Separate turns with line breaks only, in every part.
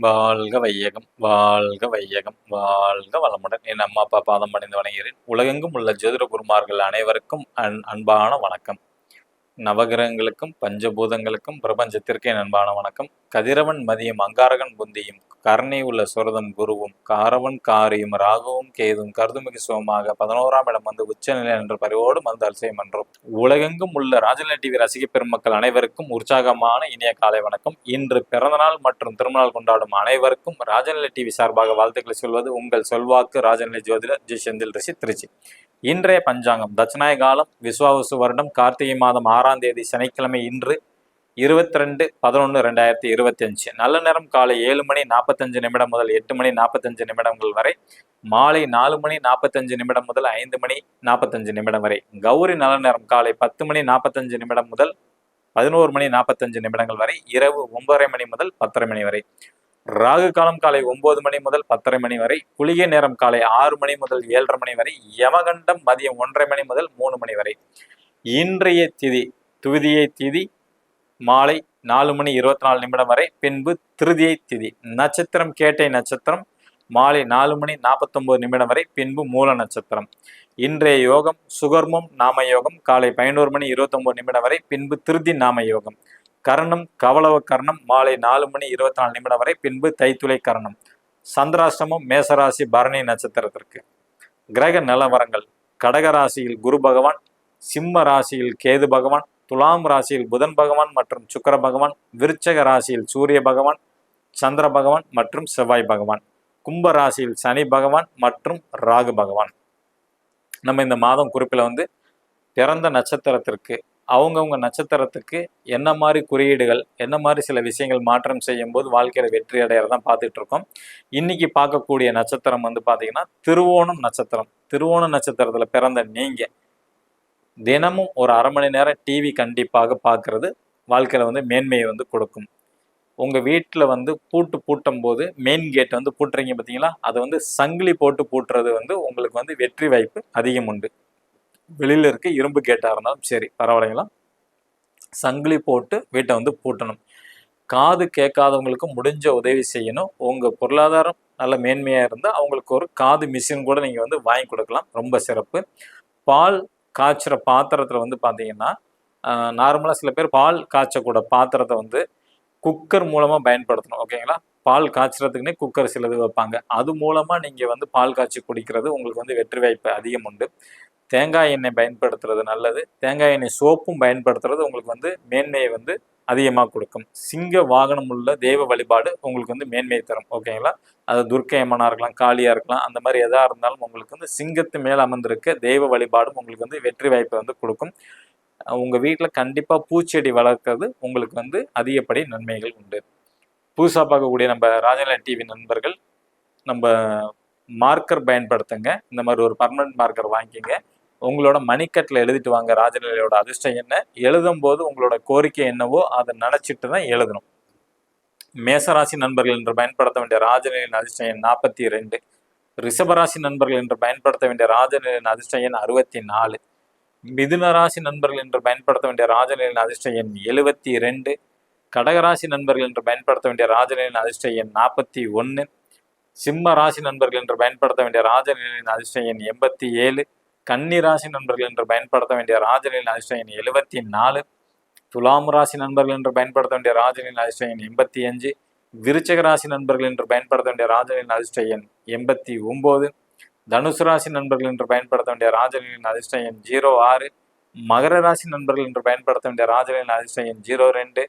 வாழ்க வையகம் வாழ்க வையகம் வாழ்க வளமுடன். என் அம்மா அப்பா பாதம் அடைந்து வணங்குகிறேன். உலகெங்கும் உள்ள ஜோதிட குருமார்கள் அனைவருக்கும் அன் அன்பான வணக்கம். நவகிரகங்களுக்கும் பஞ்சபூதங்களுக்கும் பிரபஞ்சத்திற்கு என் அன்பான வணக்கம். கதிரவன் மதியம் அங்காரகன் புந்தியும் கருணை உள்ள சுரதம் குருவும் காரவன் காரியும் ராகுவும் கேதும் கருதுமிகு சோமாக பதினோராம் இடம் வந்து உச்சநிலை என்ற பரிவோடு மந்தால் செய்யும் என்றும் உலகெங்கும் உள்ள ராஜநிலை டிவி ரசிக பெருமக்கள் அனைவருக்கும் உற்சாகமான இனிய காலை வணக்கம். இன்று பிறந்தநாள் மற்றும் திருமணநாள் கொண்டாடும் அனைவருக்கும் ராஜநிலை டிவி சார்பாக வாழ்த்துக்களை சொல்வது உங்கள் சொல்வாக்கு ராஜநிலை ஜோதிடர் ஜி செந்தில் ரிஷி திருச்சி. இன்றைய பஞ்சாங்கம் தட்சிணாய காலம் விஸ்வாவசு வருடம் கார்த்திகை மாதம் ஆறாம் தேதி சனிக்கிழமை இன்று இருபத்தி ரெண்டு பதினொன்று ரெண்டாயிரத்தி இருபத்தஞ்சு. நல்ல நேரம் காலை ஏழு மணி நாற்பத்தஞ்சு நிமிடம் முதல் எட்டு மணி நாற்பத்தஞ்சு நிமிடங்கள் வரை மாலை நாலு மணி நாற்பத்தஞ்சு நிமிடம் முதல் ஐந்து மணி நாற்பத்தஞ்சு நிமிடம் வரை கௌரி நல்ல நேரம் காலை பத்து மணி நாற்பத்தஞ்சு நிமிடம் முதல் பதினோரு மணி நாற்பத்தஞ்சு நிமிடங்கள் வரை இரவு ஒன்பதரை மணி முதல் பத்தரை மணி வரை ராகு காலம் காலை ஒன்பது மணி முதல் பத்தரை மணி வரை குளிகை நேரம் காலை ஆறு மணி முதல் ஏழரை மணி வரை யமகண்டம் மதியம் ஒன்றரை மணி முதல் மூணு மணி வரை. இன்றைய திதி துவிதியை திதி மாலை நாலு மணி இருபத்தி நாலு நிமிடம் வரை பின்பு திருதியை திதி. நட்சத்திரம் கேட்டை நட்சத்திரம் மாலை நாலு மணி நாற்பத்தொம்பது நிமிடம் வரை பின்பு மூல நட்சத்திரம். இன்றைய யோகம் சுகர்மம் நாம யோகம். காலை பதினோரு மணி இருபத்தொம்பது நிமிடம் வரை பின்பு திருதி நாம யோகம். கரணம் கவளவ கரணம் மாலை நாலு மணி இருபத்தி நாலு நிமிடம் வரை பின்பு தைத்துளை கரணம். சந்திராஷ்டமம் மேசராசி பரணி நட்சத்திரத்திற்கு. கிரக நிலவரங்கள். கடகராசியில் குரு பகவான் சிம்ம ராசியில் கேது பகவான் துலாம் ராசியில் புதன் பகவான் மற்றும் சுக்கர பகவான் விருச்சக ராசியில் சூரிய பகவான் சந்திர பகவான் மற்றும் செவ்வாய் பகவான். கும்ப ராசியில் சனி பகவான் மற்றும் ராகு பகவான். நம்ம இந்த மாதம் குறிப்பில் வந்து பிறந்த நட்சத்திரத்திற்கு அவங்கவுங்க நட்சத்திரத்துக்கு என்ன மாதிரி குறியீடுகள் என்ன மாதிரி சில விஷயங்கள் மாற்றம் செய்யும் போது வாழ்க்கையில வெற்றி அடையிறதான் பார்த்துட்டு இருக்கோம் இன்னைக்கு பார்க்கக்கூடிய நட்சத்திரம் வந்து பார்த்தீங்கன்னா திருவோணம் நட்சத்திரம். திருவோணம் நட்சத்திரத்துல பிறந்த நீங்க தினமும் ஒரு அரை மணி நேரம் டிவி கண்டிப்பாக பார்க்குறது வாழ்க்கையில் வந்து மேன்மையை வந்து கொடுக்கும். உங்கள் வீட்டில் வந்து பூட்டு பூட்டும் போது மெயின் கேட் வந்து பூட்டுறீங்க பார்த்தீங்களா? அதை வந்து சங்கிலி போட்டு பூட்டுறது வந்து உங்களுக்கு வந்து வெற்றி வாய்ப்பு அதிகம் உண்டு. வெளியில் இருக்க இரும்பு கேட்டாக இருந்தாலும் சரி பரவாயில்லைங்களா? சங்கிலி போட்டு வீட்டை வந்து பூட்டணும். காது கேட்காதவங்களுக்கு முடிஞ்ச உதவி செய்யணும். உங்கள் பொருளாதாரம் நல்ல மேன்மையாக இருந்தால் அவங்களுக்கு ஒரு காது மிஷின் கூட நீங்கள் வந்து வாங்கி கொடுக்கலாம். ரொம்ப சிறப்பு. பால் காய்ச்சுற பாத்திரத்தில் வந்து பார்த்தீங்கன்னா நார்மலாக சில பேர் பால் காய்ச்சக்கூட பாத்திரத்தை வந்து குக்கர் மூலமாக பயன்படுத்தணும் ஓகேங்களா? பால் காய்ச்சறதுக்குன்னே குக்கர் சிலது வைப்பாங்க. அது மூலமாக நீங்கள் வந்து பால் காய்ச்சி குடிக்கிறது உங்களுக்கு வந்து வெற்றி வாய்ப்பு அதிகம் உண்டு. தேங்காய் எண்ணெய் பயன்படுத்துறது நல்லது. தேங்காய் எண்ணெய் சோப்பும் பயன்படுத்துறது உங்களுக்கு வந்து மேன்மையை வந்து அதிகமாக கொடுக்கும். சிங்க வாகனம் உள்ள தெய்வ வழிபாடு உங்களுக்கு வந்து மேன்மையை தரும். ஓகேங்களா அது துர்க்கை இருக்கலாம் காளியாக இருக்கலாம் அந்த மாதிரி எதாக இருந்தாலும் உங்களுக்கு வந்து சிங்கத்து மேல் அமர்ந்திருக்க தெய்வ வழிபாடும் உங்களுக்கு வந்து வெற்றி வாய்ப்பை வந்து கொடுக்கும். உங்கள் வீட்டில் கண்டிப்பாக பூச்செடி வளர்க்கறது உங்களுக்கு வந்து அதிகப்படி நன்மைகள் உண்டு. புதுசாக பார்க்கக்கூடிய நம்ம ராஜநிலை டிவி நண்பர்கள் நம்ம மார்க்கர் பயன்படுத்துங்க. இந்த மாதிரி ஒரு பர்மனன்ட் மார்க்கர் வாங்கிக்கிங்க. உங்களோட மணிக்கட்டில் எழுதிட்டு வாங்க ராஜநிலையோட அதிர்ஷ்டம் என்ன? எழுதும் போது உங்களோட கோரிக்கை என்னவோ அதை நினச்சிட்டு தான் எழுதணும். மேசராசி நண்பர்கள் என்று பயன்படுத்த வேண்டிய ராஜநிலையின் அதிர்ஷ்டம் எண் நாற்பத்தி ரெண்டு ரிஷபராசி நண்பர்கள் என்று பயன்படுத்த வேண்டிய ராஜநிலையின் அதிர்ஷ்டம் எண் அறுபத்தி நாலு. மிதுனராசி நண்பர்கள் என்று பயன்படுத்த வேண்டிய ராஜநிலையின் அதிர்ஷ்டம் எண் எழுபத்தி ரெண்டு கடகராசி நண்பர்கள் என்று பயன்படுத்த வேண்டிய ராஜநிலையின் அதிர்ஷ்டம் எண் நாற்பத்தி ஒன்று. சிம்ம ராசி நண்பர்கள் என்று பயன்படுத்த வேண்டிய ராஜநிலையின் அதிர்ஷ்டம் எண் எண்பத்தி ஏழு. கன்னி ராசி நண்பர்கள் என்று பயன்படுத்த வேண்டிய ராஜனின் அதிர்ஷ்டம் எழுபத்தி நாலு துலாம் ராசி நண்பர்கள் என்று பயன்படுத்த வேண்டிய ராஜனின் அதிர்ஷ்டம் எண் எண்பத்தி அஞ்சு விருச்சக ராசி நண்பர்கள் என்று பயன்படுத்த வேண்டிய ராஜனின் அதிர்ஷ்ட எண் எண்பத்தி ஒம்பது தனுசு ராசி நண்பர்கள் என்று பயன்படுத்த வேண்டிய ராஜனின் அதிர்ஷ்ட எண் ஜீரோ ஆறு மகர ராசி நண்பர்கள் என்று பயன்படுத்த வேண்டிய ராஜனின் அதிர்ஷ்ட எண் ஜீரோ ரெண்டு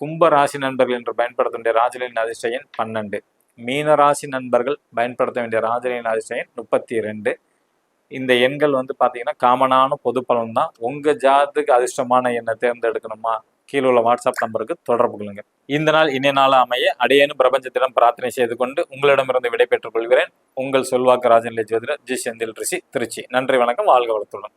கும்ப ராசி நண்பர்கள் என்று பயன்படுத்த வேண்டிய ராஜனின் அதிர்ஷ்ட எண் பன்னெண்டு மீன ராசி நண்பர்கள் பயன்படுத்த வேண்டிய ராஜனின் அதிர்ஷ்ட எண் முப்பத்தி ரெண்டு இந்த எண்கள் வந்து பார்த்தீங்கன்னா காமனான பொது பலன் தான். உங்கள் ஜாதத்துக்கு அதிர்ஷ்டமான எண்ணை தேர்ந்தெடுக்கணுமா? கீழே உள்ள வாட்ஸ்அப் நம்பருக்கு தொடர்பு கொள்ளுங்கள் இந்த நாள் இனிய நாள் அமைய அடியேனும் பிரபஞ்சத்திடம் பிரார்த்தனை செய்து கொண்டு உங்களிடமிருந்து விடை பெற்றுக் கொள்கிறேன். உங்கள் சொல்வாக்கு ராஜன் ஜோதிடர் ஜி செந்தில் ரிஷி திருச்சி. நன்றி வணக்கம். வாழ்க வளத்துடன்.